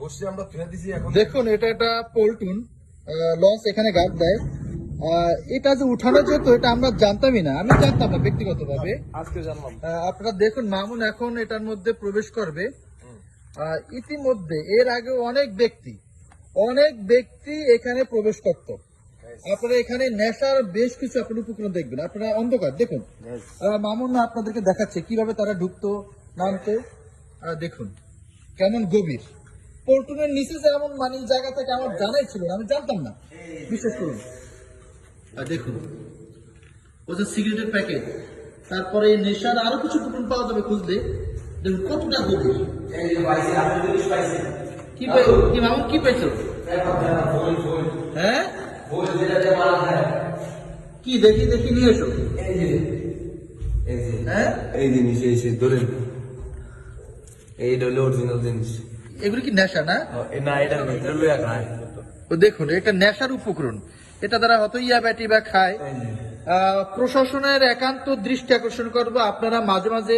বসে আমরা দিছি এখন। দেখুন এটা একটা পল্টুন লঞ্চ এখানে গার্ড দেয়। এটা যে উঠানো যেত এটা আমরা জানতামই না। আমি জানতাম না ব্যক্তিগতভাবে। আজকে জানলাম। আপনারা দেখুন মামুন এখন এটার মধ্যে প্রবেশ করবে। ইতিমধ্যে এর আগে অনেক ব্যক্তি অনেক ব্যক্তি এখানে প্রবেশ করত। আপনারা এখানে নেশার বেশ কিছু আপনার উপকরণ দেখবেন। আপনারা অন্ধকার দেখুন। মামুন আপনাদেরকে দেখাচ্ছে কীভাবে তারা ঢুকতো নামতো? দেখুন কেমন গভীর। পল্টনের নিচে যে এমন মানে জায়গা থেকে আমার জানাই ছিল আমি জানতাম না। বিশ্বাস করুন। আর দেখুন ও যে সিগারেটের প্যাকেট তারপরে এই নেশার আরও কিছু কুপন পাওয়া যাবে খুঁজলে দেখুন কতটা গভীর। কি পাই কি মামুন কি পাইছো? হ্যাঁ? কি দেখি দেখি নিয়ে এসো। হ্যাঁ? এই জিনিস এই সে ধরেন। এই হলো অরিজিনাল জিনিস। এগুলো কি নেশা না? এ না এটা লইয়া খায়। ও দেখুন এটা নেশার উপকরণ। এটা দ্বারা হয়তো ইয়া ব্যাটি বা খায়। প্রশাসনের একান্ত দৃষ্টি আকর্ষণ করব। আপনারা মাঝে মাঝে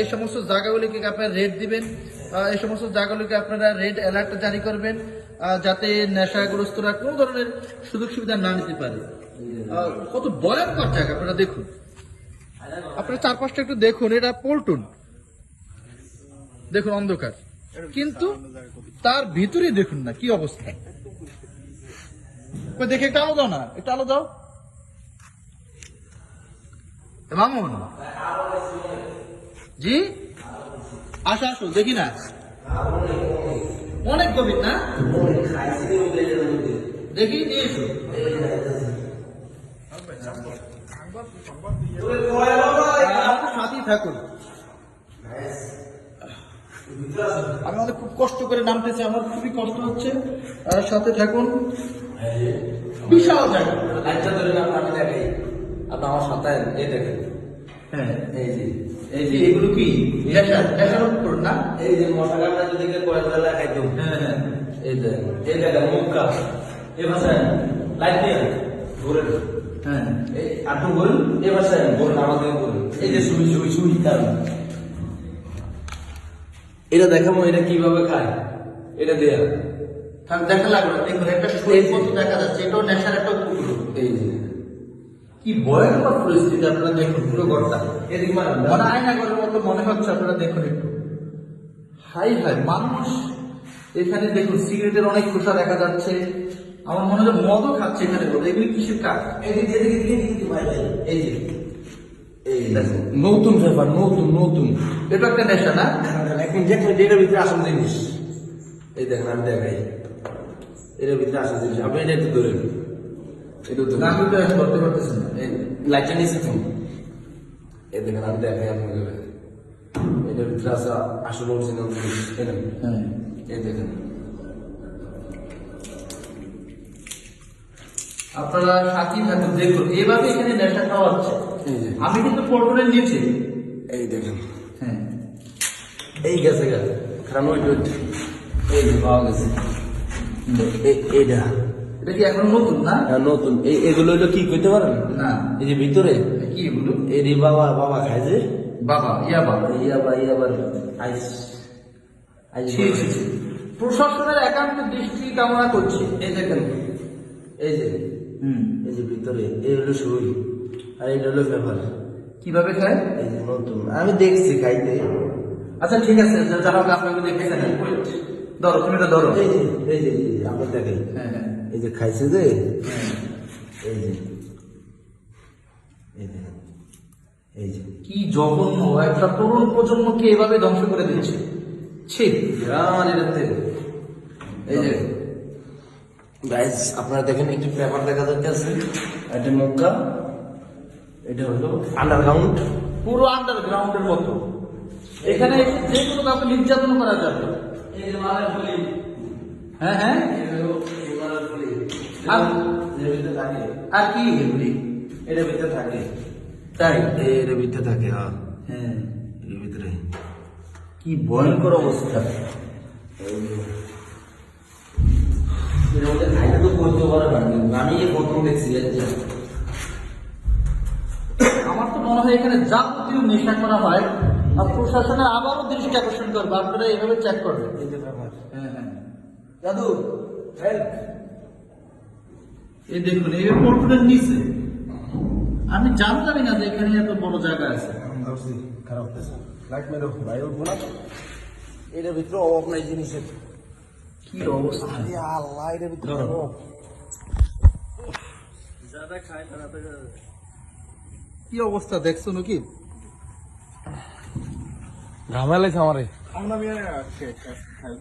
এই সমস্ত জায়গাগুলিকে আপনারা রেড দিবেন। এই সমস্ত জায়গাগুলিকে আপনারা রেড অ্যালার্ট জারি করবেন যাতে নেশাগ্রস্তরা কোনো ধরনের সুযোগ সুবিধা না নিতে পারে। কত ভয়ঙ্কর জায়গা আপনারা দেখুন। আপনারা চারপাশটা একটু দেখুন এটা পল্টুন। দেখুন অন্ধকার। কিন্তু তার ভিতরে দেখুন না কি অবস্থা। দেখে একটু আলো দাও না একটু আলো দাও। মামুন। জি? আসো আসো দেখি না। অনেক গভীর না? দেখি নিয়ে এসো। সাথেই থাকুন। আমি অনেক খুব কষ্ট করে নামতেছি আমার খুবই কষ্ট হচ্ছে। আর সাথে থাকুন। বিশাল জায়গা। লাইটটা ধরে না আমি দেখাই। আপনি আমার সাথে এই দেখেন। হ্যাঁ। এই যে এই যে। এগুলো কি? নেশার নেশার না? এই যে মশা কামড়া যদি কেউ করে তাহলে খাইতাম হ্যাঁ হ্যাঁ। এই দেখেন এই ভাষায় লাইট দিয়ে ঘুরে। হ্যাঁ। এই আটু বলুন ভাষায় বলুন আমাদের বলুন এই যে সুই সুই সুই তার এটা দেখাবো এটা কীভাবে খায়? এটা দেয়া। থাক দেখা লাগল না। দেখুন একটা শরীর মতো দেখা যাচ্ছে এটাও নেশার একটা উপকরণ এই যে। কি ভয়ঙ্কর পরিস্থিতি আপনারা দেখুন পুরো ঘরটা। এদিকে মনে আয়না ঘরের মতো মনে হচ্ছে আপনারা দেখুন একটু। হাই হাই মানুষ। এখানে দেখুন সিগারেটের অনেক খোসা দেখা যাচ্ছে। আমার মনে হয় মদও খাচ্ছে এখানে। বলে এগুলি কিসের কাজ? ভাই ভাই। এই যে। এই নতুন ব্যাপার নতুন নতুন। এটা একটা নেশা না? এখন দেখুন যে এটার ভিতরে আসল জিনিস। এই দেখেন আমি দেখাই। এটার ভিতরে আসল জিনিস। আপনি এটা একটু ধরেন। আমি তো করতে পারতেছি না। এই লাইটটা নিয়েছে তুমি এই দেখেন আমি দেখাই আপনাকে এটার ভিতরে আছে আসল অরিজিনাল জিনিস। এই হ্যাঁ। এই দেখেন। আপনারা সাথী থাকুন দেখুন। এভাবে এখানে নেশা খাওয়া হচ্ছে। আমি কিন্তু পল্টনের নিচে এই দেখেন। হ্যাঁ। এই গেছে গেছে কারণ ওই এই যে পাওয়া গেছে। এইটা। এটা কি এখন নতুন না? হ্যাঁ, নতুন। এই এগুলো কি পারেন? না। এই যে ভিতরে? কি এগুলো? এই রে বাবা বাবা খায় যে বাবা ইয়া বাবা আইস আইস ছি, ছি, ছি। প্রশাসনের একান্ত দৃষ্টি কামনা করছি। এই দেখেন। এই যে। হুম। এই যে ভিতরে এই হলো সুই আর এটা হলো পেপার কীভাবে খায়? এই যে নতুন। আমি দেখছি খাইতে। আচ্ছা ঠিক আছে যা- যা হোক আপনাকে দেখেছেন ধরো তুমি এটা ধরো। এই যে এই যে যে আমরা দেখাই। হ্যাঁ হ্যাঁ। এই যে খাইছে যে হ্যাঁ। এই যে এই দেখেন এই যে। কি জঘন্য একটা তরুণ প্রজন্মকে এভাবে ধ্বংস করে দিচ্ছে। ছি গ্রাম এটাতে এই যে গাইজ আপনারা দেখেন একটু পেপার দেখা যাচ্ছে। একটা নৌকা। এটা হলো আন্ডারগ্রাউন্ড পুরো আন্ডারগ্রাউন্ডের মতো। এখানে যে কোনো কাউকে নির্যাতন করা যাবে। হ্যাঁ হ্যাঁ। আর কি? এগুলি ভিতরে থাকে। তাই? এর ভিতরে থাকে হ্যাঁ। হ্যাঁ। এর ভিতরে। কি ভয়ঙ্কর অবস্থা। আমি প্রথম দেখছি মনে হয় এখানে যাবতীয় নেশা করা হয় আর প্রশাসনের আবারও দৃষ্টি আকর্ষণ করবে আপনারা এইভাবে চেক করবেন। হ্যাঁ হ্যাঁ। দাদু এই দেখুন এই পোর্টলের নিচে আমি জানতামই না যে এখানে এত বড় জায়গা আছে। খারাপ লাইট মেরো ভাই উঠবো না এটার ভিতরে অভাব নাই জিনিসের। কি অবস্থা? আল্লাহ এটার ভিতরে ধরো। অভাব। কি অবস্থা দেখছ নাকি? ঝামেলা আমারে আমরা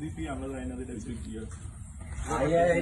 দিতি আমরা জানি না কি আছে। আই